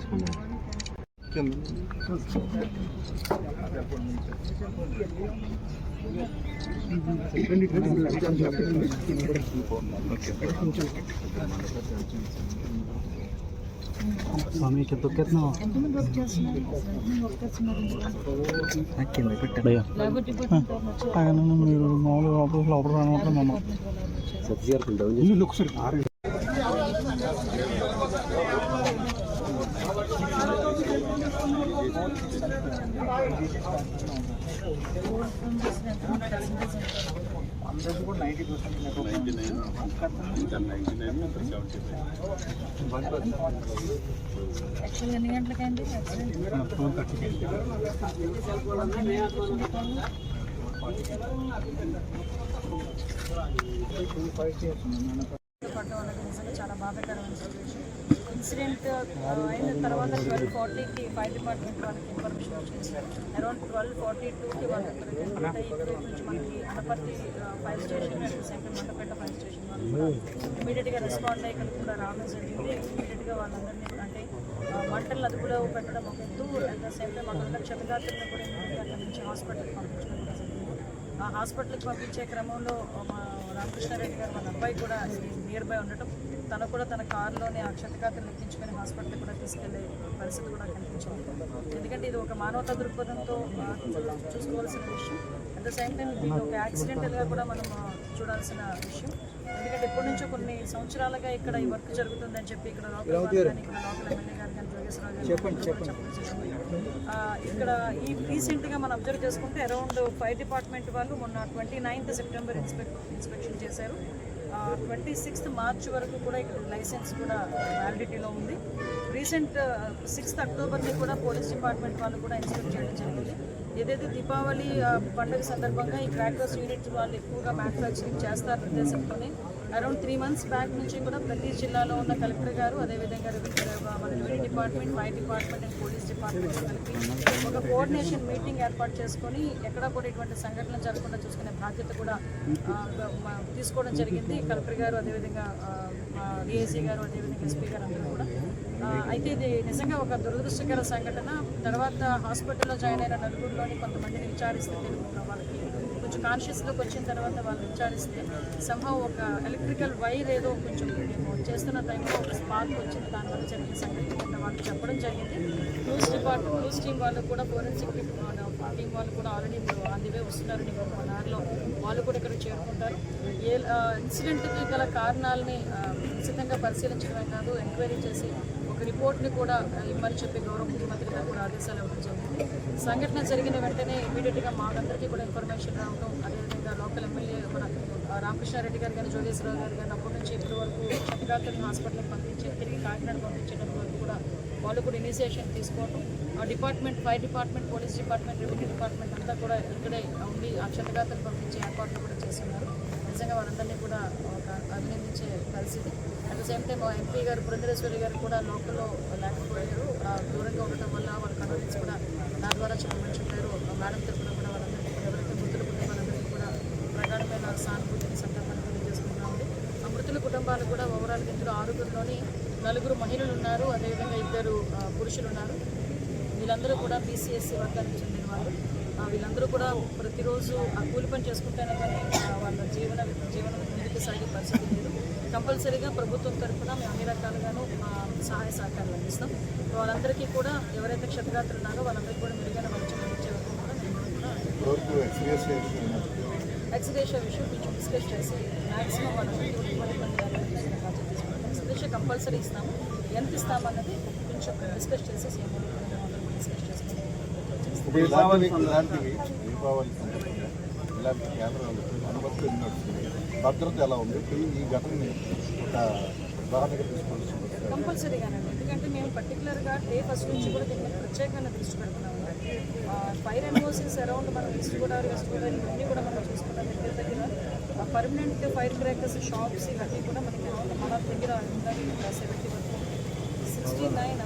స్వామి చెప్పుకెత్తున్నా ఎంతమంది వర్క్ చేస్తున్నారు ఎంతమంది వర్కర్స్ ఉన్నారు ఇందులో? కింద పెట్టాడు లేబర్ డిపార్ట్మెంట్ వాళ్ళు వచ్చారు. ఆయన మీరు మామూలుగా లోపల లోపల రానప్పుడు మమ్మ డిపార్ట్మెంట్ వాళ్ళు యాక్చువల్గా ఎన్ని గంటలకైంది యాక్సిడెంట్ పడ్డ వాళ్ళకి నిజంగా చాలా బాధాకరమైన సిచ్యువేషన్ ఇన్సిడెంట్ అయిన తర్వాత ట్వెల్వ్ ఫార్టీకి ఫైర్ డిపార్ట్మెంట్ వాళ్ళకి ఇన్ఫర్మేషన్ వచ్చింది. అరౌండ్ ట్వెల్వ్ ఫార్టీ టూకి వాళ్ళు ప్రజెంట్ ఇక్కడ నుంచి మనకి Anaparthi fire station and central Mandapeta fire station వాళ్ళు ఇమీడియట్గా రెస్పాండ్ అయ్యి కూడా రావడం జరిగింది. ఇమీడియట్గా వాళ్ళందరినీ అంటే మంటలు అదుపులో పెట్టడం ఒక ఎత్తు అట్ ద సేమ్ టైం అక్కడ క్షతగాత్రులను కూడా అక్కడ నుంచి హాస్పిటల్కి పంపించడం జరిగింది. ఆ హాస్పిటల్కి పంపించే క్రమంలో మా రామకృష్ణారెడ్డి గారు మన అబ్బాయి కూడా నియర్ బై ఉండటం. తను కూడా తన కారులోనే ఆ క్షతగాత్రులు ఎక్కించుకొని హాస్పిటల్కి కూడా తీసుకెళ్ళే పరిస్థితి కూడా కనిపించింది. ఎందుకంటే ఇది ఒక మానవతా దృక్పథంతో చూసుకోవాల్సిన విషయం. అట్ ద సేమ్ టైం దీన్ని ఒక యాక్సిడెంటల్గా కూడా మనం చూడాల్సిన విషయం. ఎందుకంటే ఎప్పటి నుంచో కొన్ని సంవత్సరాలుగా ఇక్కడ ఈ వర్క్ జరుగుతుందని చెప్పి ఇక్కడ లోకల్ కానీ ఇక్కడ లోకల్ ఎమ్మెల్యే గారు కానీ జోగేశ్వరరావు గారు ఇక్కడ ఈ రీసెంట్గా మనం అబ్జర్వ్ చేసుకుంటే అరౌండ్ ఫైర్ డిపార్ట్మెంట్ వాళ్ళు మొన్న twenty ninth September inspect inspection చేశారు. ట్వంటీ సిక్స్త్ మార్చ్ వరకు కూడా ఇక్కడ లైసెన్స్ కూడా వ్యాలిడిటీలో ఉంది. రీసెంట్ సిక్స్త్ అక్టోబర్ని కూడా పోలీస్ డిపార్ట్మెంట్ వాళ్ళు కూడా ఇన్స్పెక్ట్ చేయడం జరిగింది. ఏదైతే దీపావళి పండుగ సందర్భంగా ఈ క్రాకర్స్ యూనిట్ వాళ్ళు ఎక్కువగా మ్యానుఫ్యాక్చరింగ్ చేస్తారు ఉద్దేశంతోనే అరౌండ్ త్రీ మంత్స్ బ్యాక్ నుంచి కూడా ప్రతి జిల్లాలో ఉన్న కలెక్టర్ గారు అదేవిధంగా రెవెన్యూ మన revenue department fire department and police department కలిపి ఒక కోఆర్డినేషన్ మీటింగ్ ఏర్పాటు చేసుకొని ఎక్కడ కూడా ఇటువంటి సంఘటనలు జరగకుండా చూసుకునే బాధ్యత కూడా తీసుకోవడం జరిగింది. కలెక్టర్ గారు అదేవిధంగా డిఐసీ గారు అదేవిధంగా ఎస్పీ గారు అందరూ కూడా. అయితే ఇది నిజంగా ఒక దురదృష్టకర సంఘటన. తర్వాత హాస్పిటల్లో జాయిన్ అయిన నలుగురిలోని కొంతమందిని విచారిస్తే తెలుగు వాళ్ళకి కొంచెం కాన్షియస్లోకి వచ్చిన తర్వాత వాళ్ళు విచారిస్తే సంభవం ఒక ఎలక్ట్రికల్ వైర్ ఏదో కొంచెం మేము చేస్తున్న టైంలో ఒక స్పార్క్ వచ్చింది. దానివల్ల జరిగిన సంఘటన కింద వాళ్ళు చెప్పడం జరిగింది. న్యూస్ డిపార్ట్మెంట్ న్యూస్ టీం వాళ్ళు కూడా ఫోరెన్సిక్ టీం వాళ్ళు కూడా ఆల్రెడీ అందువే వస్తున్నారని ఒక దారిలో వాళ్ళు కూడా ఇక్కడ చేరుకుంటారు. ఏ ఇన్సిడెంట్కి గల కారణాలని ఆ, ఖచ్చితంగా పరిశీలించడమే కాదు ఎంక్వైరీ చేసి ఒక రిపోర్ట్ని కూడా ఆ, చెప్పి గౌరవ ముఖ్యమంత్రి గారు కూడా ఆదేశాలు ఇవ్వడం జరిగింది. సంఘటన జరిగిన వెంటనే ఇమీడియట్గా మాకందరికీ కూడా ఇన్ఫర్మేషన్ రావడం అదేవిధంగా లోకల్ ఎమ్మెల్యే మన రామకృష్ణారెడ్డి గారు కానీ జోగేశ్వరరావు గారు కానీ అప్పటి నుంచి ఇప్పటి వరకు క్షతగాత్రులను హాస్పిటల్కి పంపించి తిరిగి కాకినాడ పంపించడం వరకు కూడా వాళ్ళు కూడా ఇనిషియేషన్ తీసుకోవడం ఆ department fire department police department revenue department అంతా కూడా ఇక్కడే ఉండి ఆ క్షతగాత్రులు పంపించే ఏర్పాట్లు కూడా చేస్తున్నారు. నిజంగా వారందరినీ కూడా ఒక అభినందించే పరిస్థితి. At the same time MP గారు పురంధరేశ్వరి గారు కూడా లోకల్లో లేకపోయారు. దూరంగా ఉండటం వల్ల వాళ్ళ కండోలెన్స్ కూడా నా ద్వారా చెప్పమని చెప్పారు. మేడం తరఫున కూడా వాళ్ళందరికీ కూడా ఎవరైతే మృతుల కుటుంబాలందరికీ కూడా ప్రగాఢమైన సానుభూతిని సందర్భాన్ని తెలియజేసుకుంటా ఉంది. ఆ మృతుల కుటుంబాలు కూడా ఓవరాల్ ఇందులో ఆరుగురిలోని నలుగురు మహిళలు ఉన్నారు. అదేవిధంగా ఇద్దరు పురుషులు ఉన్నారు. వీళ్ళందరూ కూడా బీసీఎస్సీ వర్గానికి చెందిన వాళ్ళు వీళ్ళందరూ కూడా ప్రతిరోజు ఆ కూలి పని చేసుకుంటేనే కానీ వాళ్ళ జీవన జీవనం ముందుకు సాగే పరిస్థితి లేదు. కంపల్సరీగా ప్రభుత్వం తరఫున మేము అన్ని రకాలుగాను ఆ, సహాయ సహకారాలు అందిస్తాం. వాళ్ళందరికీ కూడా ఎవరైతే క్షతగాత్రులు ఉన్నారో వాళ్ళందరికీ కూడా మెరుగైన వైద్యం అందించే వరకు కూడా ఎక్స్గ్రేషియా విషయం కొంచెం డిస్కస్ చేసి మ్యాక్సిమం ఎక్స్గ్రేషియా కంపల్సరీ ఇస్తాము. ఎంత ఇస్తామన్నది కొంచెం డిస్కస్ చేసి సీఎం చేసుకుంటాం ఇలాంటివి దీపావళి ఇలాంటి కేంద్రాలు వచ్చినాయి భద్రత ఎలా ఉంది? ఈ ఘటనని ఒక ఉదాహరణగా తీసుకోవాల్సి కంపల్సరీగానండి ఎందుకంటే మేము పర్టికులర్గా డే ఫస్ట్ నుంచి కూడా దీని మీద ప్రత్యేకంగా దృష్టి పెడుతున్నాము ఫైర్ ఎన్ఓసీస్ అరౌండ్ మనం ఈస్ట్ గోదావరి వెస్ట్ గోదావరి ఇవన్నీ కూడా మనం చూసుకున్న దగ్గర దగ్గర పర్మనెంట్ ఫైర్ క్రాకర్స్ షాప్స్ ఇవన్నీ కూడా మనకి మన దగ్గర సెవెంటీ వరకు. Sixty nine